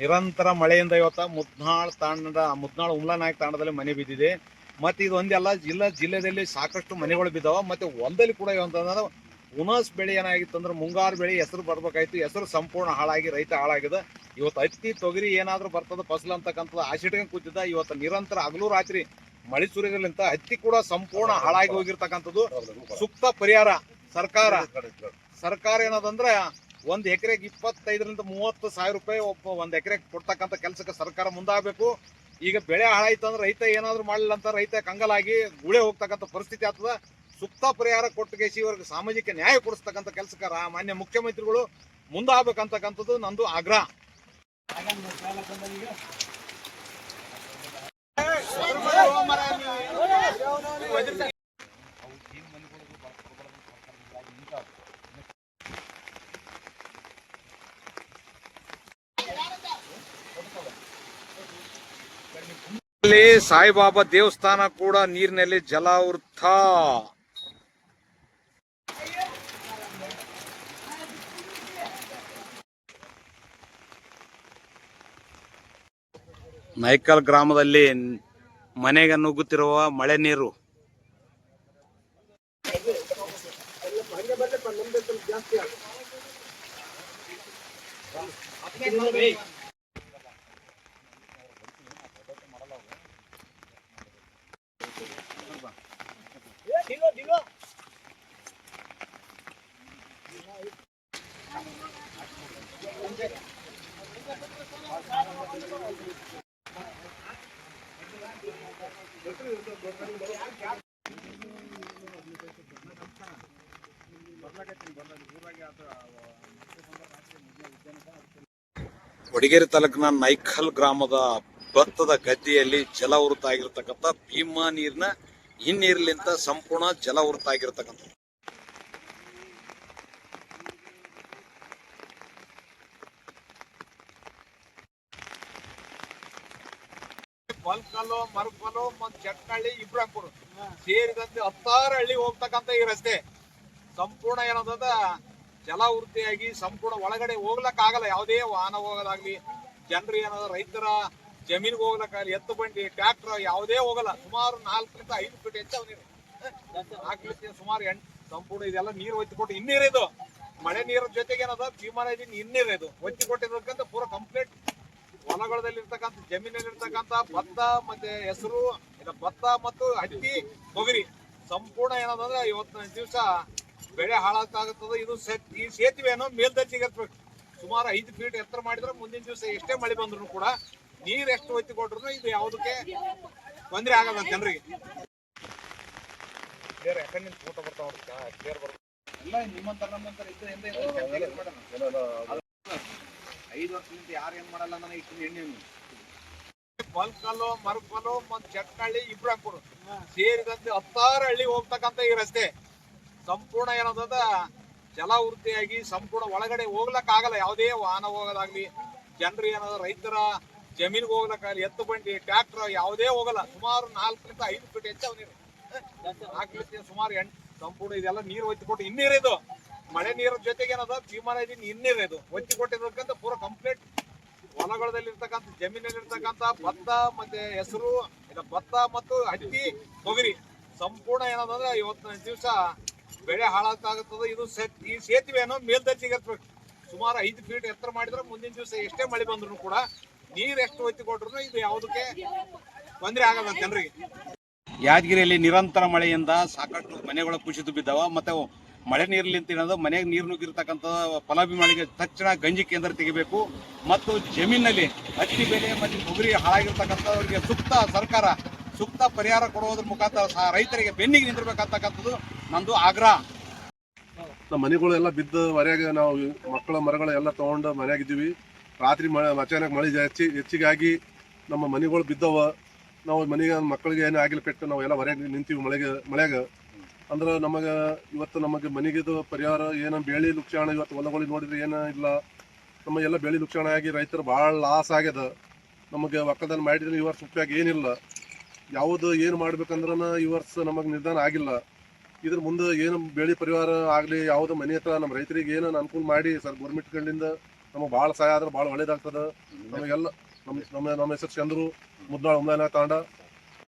ನಿರಂತರ ಮಳೆಯಿಂದ ಇವತ್ತ ಮುದ್ನಾಳ್ ತಾಂಡ ಮುದ್ನಾಳ್ ಉಮ್ಲಾ ನಾಯಕ್ ತಾಂಡದಲ್ಲಿ ಮನೆ ಬಿದ್ದಿದೆ. ಮತ್ತೆ ಇದು ಒಂದೆಲ್ಲ ಜಿಲ್ಲಾ ಜಿಲ್ಲೆಯಲ್ಲಿ ಸಾಕಷ್ಟು ಮನೆಗಳು ಬಿದ್ದಾವ. ಮತ್ತೆ ಒಂದಲ್ಲಿ ಕೂಡ ಇವಂತಂದ್ರೆ ಉನಸ್ ಬೆಳೆ ಏನಾಗಿತ್ತು ಅಂದ್ರೆ ಮುಂಗಾರು ಬೆಳೆ ಹೆಸರು ಬರ್ಬೇಕಾಯ್ತು. ಹೆಸರು ಸಂಪೂರ್ಣ ಹಾಳಾಗಿ ರೈತ ಹಾಳಾಗಿದೆ. ಇವತ್ತು ಹತ್ತಿ ತೊಗರಿ ಏನಾದರೂ ಬರ್ತದ ಫಸಲ್ ಅಂತಕ್ಕಂಥದ್ದು ಆಶಿಟ್ಕೊಂಡು ಕೂತಿದ್ದ. ಇವತ್ತು ನಿರಂತರ ಹಗಲು ರಾತ್ರಿ ಮಳೆ ಸುರಿಯೋದ್ರಿಂದ ಹತ್ತಿ ಕೂಡ ಸಂಪೂರ್ಣ ಹಾಳಾಗಿ ಹೋಗಿರ್ತಕ್ಕಂಥದ್ದು. ಸೂಕ್ತ ಪರಿಹಾರ ಸರ್ಕಾರ. ಸರ್ಕಾರ ಏನದಂದ್ರೆ ಒಂದ್ ಎಕರೆಗೆ ಇಪ್ಪತ್ತೈದರಿಂದ ಮೂವತ್ತು ಸಾವಿರ ರೂಪಾಯಿ ಒಬ್ಬ ಒಂದ್ ಎಕರೆಗೆ ಕೊಡ್ತಕ್ಕಂಥ ಕೆಲಸಕ್ಕೆ ಸರ್ಕಾರ ಮುಂದಾಗಬೇಕು. ಈಗ ಬೆಳೆ ಹಾಳಾಯ್ತು ಅಂದ್ರೆ ರೈತ ಏನಾದ್ರು ಮಾಡಲಿಲ್ಲ ಅಂತ ರೈತ ಕಂಗಲಾಗಿ ಗುಳೆ ಹೋಗ್ತಕ್ಕಂಥ ಪರಿಸ್ಥಿತಿ ಆಗ್ತದ. ಸೂಕ್ತ ಪರಿಹಾರ ಕೊಟ್ಟಗೇಸಿ ಇವರಿಗೆ ಸಾಮಾಜಿಕ ನ್ಯಾಯ ಕೊಡಿಸ್ತಕ್ಕಂಥ ಕೆಲಸಕ್ಕೆ ಮಾನ್ಯ ಮುಖ್ಯಮಂತ್ರಿಗಳು ಮುಂದಾಗಬೇಕಂತಕ್ಕಂಥದ್ದು ನಂದು ಆಗ್ರಹ. ಅಲ್ಲಿ ಸಾಯಿಬಾಬಾ ದೇವಸ್ಥಾನ ಕೂಡ ನೀರಿನಲ್ಲಿ ಜಲಾವೃತ. ನೈಕಲ್ ಗ್ರಾಮದಲ್ಲಿ ಮನೆಗೆ ನುಗ್ಗುತ್ತಿರುವ ಮಳೆ ನೀರು. ವಡಗೇರಿ ತಾಲೂಕಿನ ನೈಖಲ್ ಗ್ರಾಮದ ಭತ್ತದ ಗದ್ದೆಯಲ್ಲಿ ಜಲವೃತ ಆಗಿರತಕ್ಕಂಥ ಭೀಮಾ ನೀರಿನ ಹಿನ್ನೀರಿಲಿಂದ ಸಂಪೂರ್ಣ ಜಲವೃತ ಆಗಿರ್ತಕ್ಕಂಥ ಬಲ್ಕಲ್ಲು ಮರಕಲ್ಲು, ಮತ್ತು ಚಟ್ನಹಳ್ಳಿ ಇಬ್ರಾಂಪುರ ಸೇರಿದಂತೆ ಹತ್ತಾರು ಹಳ್ಳಿ ಹೋಗ್ತಕ್ಕಂಥ ಈ ರಸ್ತೆ. ಸಂಪೂರ್ಣ ಏನಂತಂದ್ರೆ ಜಲಾವೃತ್ತಿಯಾಗಿ ಸಂಪೂರ್ಣ ಒಳಗಡೆ ಹೋಗ್ಲಕ್ಕಾಗಲ್ಲ. ಯಾವುದೇ ವಾಹನ ಹೋಗೋದಾಗ್ಲಿ, ಜನರು ಏನಾದ ರೈತರ ಜಮೀನಿಗೆ ಅಲ್ಲಿ ಎತ್ತು ಬಂಡಿ ಟ್ರ್ಯಾಕ್ಟರ್ ಯಾವುದೇ ಹೋಗಲ್ಲ. ಸುಮಾರು ನಾಲ್ಕರಿಂದ ಐದು ಫೀಟ್ ಹೆಚ್ಚು ನೀರು ನಾಲ್ಕು ಸುಮಾರು ಎಂಟು ಸಂಪೂರ್ಣ ಇದೆಲ್ಲ ನೀರು ಒತ್ತಿಕೊಟ್ಟು ಇನ್ನೀರು ಇದು. ಮಳೆ ನೀರ ಜೊತೆಗೆ ಏನದ? ಭೀಮಾನ ಇದೀನಿ ಹಿನ್ನೀರು ಇದು. ಒತ್ತಿ ಕೊಟ್ಟಿರೋದಕ್ಕಂತ ಪೂರ ಕಂಪ್ಲೀಟ್ ಹೊಲಗಳಲ್ಲಿ ಇರ್ತಕ್ಕಂಥ ಜಮೀನಲ್ಲಿ ಇರ್ತಕ್ಕಂಥ ಭತ್ತ ಮತ್ತೆ ಹೆಸರು ಭತ್ತ ಮತ್ತು ಹತ್ತಿ ತೊಗರಿ ಸಂಪೂರ್ಣ ಏನದಂದ್ರೆ ಇವತ್ತಿನ ದಿವಸ ಬೆಳೆ ಹಾಳಾಗ್ತಾಗುತ್ತದೆ. ಇದು ಈ ಸೇತುವೆಯನ್ನು ಮೇಲ್ದರ್ಜೆಗೆ ಎತ್ತಬೇಕು ಸುಮಾರು ಐದು ಫೀಟ್ ಎತ್ತರ ಮಾಡಿದ್ರೆ ಮುಂದಿನ ದಿವಸ ಎಷ್ಟೇ ಮಳೆ ಬಂದ್ರು ಕೂಡ ನೀರ್ ಎಷ್ಟು ಒತ್ತಿ ಕೊಟ್ರು ಇದು ಯಾವುದಕ್ಕೆ ತೊಂದರೆ ಆಗಲ್ಲ ಜನರಿಗೆ. ಬೇರೆ ಯಾಕಂದ್ರೆ ಫೋಟೋ ಬರ್ತಾವ ಬೇರೆ ಬರ್ತಾವ ಎಲ್ಲ ನಿಮ್ಮಂತರ ನಮ್ಮಂತರ ಇದ್ದು ಎಂದ ಐದು ವರ್ಷದಿಂದ ಯಾರು ಏನ್ ಮಾಡಲ್ಲ ನನಗೆ ಇಷ್ಟು ಎಣ್ಣೆ ಬಲ್ಕಲ್ಲು ಮರಕಲ್ಲು ಮತ್ತು ಚಟ್ನಳ್ಳಿ ಇಬ್ರಾಂಪುರ ಸೇರಿದಂತೆ ಹತ್ತಾರು ಹಳ್ಳಿ ಹೋಗ್ತಕ್ಕಂಥ ಈ ರಸ್ತೆ. ಸಂಪೂರ್ಣ ಏನಂತಂದ ಜಲಾವೃತಿಯಾಗಿ ಸಂಪೂರ್ಣ ಒಳಗಡೆ ಹೋಗ್ಲಕ್ಕಾಗಲ್ಲ ಯಾವುದೇ ವಾಹನ ಹೋಗೋದಾಗ್ಲಿ. ಜನರು ಏನಾದ್ರು ರೈತರ ಜಮೀನಿಗೆ ಹೋಗ್ಲಕ್ಕ ಎತ್ತು ಬಂಡಿ ಟ್ರ್ಯಾಕ್ಟರ್ ಯಾವುದೇ ಹೋಗಲ್ಲ. ಸುಮಾರು ನಾಲ್ಕರಿಂದ ಐದು ಫೀಟ್ ಹೆಚ್ಚಾವ ನೀರು. ನಾಲ್ಕು ಸುಮಾರು ಎಂಟು ಸಂಪೂರ್ಣ ಇದೆಲ್ಲ ನೀರು ಒತ್ತಿ ಕೊಟ್ಟು ಇದು. ಮಳೆ ನೀರ ಜೊತೆಗೆ ಏನದ? ಭೀಮಾನ ಇದೀನಿ ಇನ್ನೀರು ಇದು. ಒತ್ತಿ ಪೂರ ಕಂಪ್ಲೀಟ್ ಹೊಲಗಳಲ್ಲಿ ಇರ್ತಕ್ಕಂಥ ಜಮೀನಲ್ಲಿ ಭತ್ತ ಮತ್ತೆ ಹೆಸರು ಇಲ್ಲ ಭತ್ತ ಮತ್ತು ಹತ್ತಿ, ತೊಗರಿ ಸಂಪೂರ್ಣ ಏನದಂದ್ರೆ ಇವತ್ತಿನ ದಿವಸ ಬೆಳೆ ಹಾಳಾಗ್ತಾಗುತ್ತದೆ. ಇದು ಈ ಸೇತುವೆಯನ್ನು ಮೇಲ್ದರ್ಜೆಗೆ ಎತ್ತಬೇಕು ಸುಮಾರು ಐದು ಫೀಟ್ ಎತ್ತರ ಮಾಡಿದ್ರೆ ಮುಂದಿನ ದಿವಸ ಎಷ್ಟೇ ಮಳೆ ಬಂದ್ರು ಕೂಡ ನೀರ್ ಎಷ್ಟು ಒತ್ತಿ ಕೊಟ್ರು ಇದು ಯಾವುದಕ್ಕೆ ತೊಂದರೆ ಆಗಲ್ಲ ಜನರಿಗೆ. ಯಾದಗಿರಿಯಲ್ಲಿ ನಿರಂತರ ಮಳೆಯಿಂದ ಸಾಕಷ್ಟು ಮನೆಗಳು ಕುಸಿದು ಬಿದ್ದಾವ ಮತ್ತೆ ಮಳೆ ನೀರ್ಲಿಂತ ಏನದು ಮನೆಗೆ ನೀರು ನುಗ್ಗಿರ್ತಕ್ಕಂಥ ಫಲಾಭಿಮಾನಿಗೆ ತಕ್ಷಣ ಗಂಜಿ ಕೇಂದ್ರ ತೆಗಿಬೇಕು. ಮತ್ತು ಜಮೀನಲ್ಲಿ ಹತ್ತಿ ಬೆಲೆ ಮತ್ತು ತೊಗರಿ ಹಾಳಾಗಿರ್ತಕ್ಕಂಥವ್ರಿಗೆ ಸೂಕ್ತ ಸರ್ಕಾರ ಸೂಕ್ತ ಪರಿಹಾರ ಕೊಡುವುದ್ರ ಮುಖಾಂತರ ಸಹ ರೈತರಿಗೆ ಬೆನ್ನಿಗೆ ನಿಂದಿರ್ಬೇಕಂತಕ್ಕಂಥದ್ದು ನಂದು ಆಗ್ರಹ. ನಮ್ಮ ಮನೆಗಳೆಲ್ಲ ಬಿದ್ದು ಮರೆಯಾಗ ನಾವು ಮಕ್ಕಳ ಮರಗಳೆಲ್ಲ ಎಲ್ಲ ತಗೊಂಡು ಮನ್ಯಾಗಿದ್ದೀವಿ ರಾತ್ರಿ ಮಳೆ ಅಚಾನಕ್ ಮಳೆ ಹೆಚ್ಚಿ ಹೆಚ್ಚಿಗಾಗಿ ನಮ್ಮ ಮನೆಗಳು ಬಿದ್ದವ. ನಾವು ಮನೆಗೆ ಮಕ್ಕಳಿಗೆ ಏನು ಆಗಿಲ್ಲ, ಪೆಟ್ಟು, ನಾವು ಎಲ್ಲ ಹೊರಗೆ ನಿಂತೀವಿ ಮಳೆಗೆ ಮಳೆಗ ಅಂದ್ರೆ ನಮಗೆ ಇವತ್ತು ನಮಗೆ ಮನೆಗಿದು ಪರಿಹಾರ ಏನೋ ಬೆಳೆ ಲುಕ್ಷಾಣ ಇವತ್ತು ಹೊಲಗಳಿಗೆ ನೋಡಿದ್ರೆ ಏನು ಇಲ್ಲ. ನಮ್ಮ ಎಲ್ಲ ಬೆಳೆ ಲುಕ್ಷಾಣ ಆಗಿ ರೈತರು ಭಾಳ ಲಾಸ್ ಆಗ್ಯದ. ನಮಗೆ ಒಕ್ಕಲ್ತನ ಮಾಡಿದ್ರೆ ಈ ವರ್ಷ ಉಪಯೋಗ ಏನಿಲ್ಲ. ಯಾವುದು ಏನು ಮಾಡ್ಬೇಕಂದ್ರೆ ಈ ವರ್ಷ ನಮಗೆ ನಿರ್ಧಾರ ಆಗಿಲ್ಲ. ಇದ್ರ ಮುಂದೆ ಏನು ಬೆಳೆ ಪರಿವಾರ ಆಗಲಿ, ಯಾವುದು ಮನೆ ಹತ್ರ ನಮ್ಮ ರೈತರಿಗೆ ಏನು ಅನುಕೂಲ ಮಾಡಿ, ಸರ್ ಗೌರ್ಮೆಂಟ್ಗಳಿಂದ ನಮಗೆ ಭಾಳ ಸಹಾಯ ಆದ್ರೆ ಭಾಳ ಒಳ್ಳೇದಾಗ್ತದ. ನಮಗೆಲ್ಲ ನಮ್ಮ ನಮ್ಮ ಹೆಸರು ಚಂದ್ರು ಮುದ್ನಾಳ್ ಉಮ್ಲಾನ ತಾಂಡ.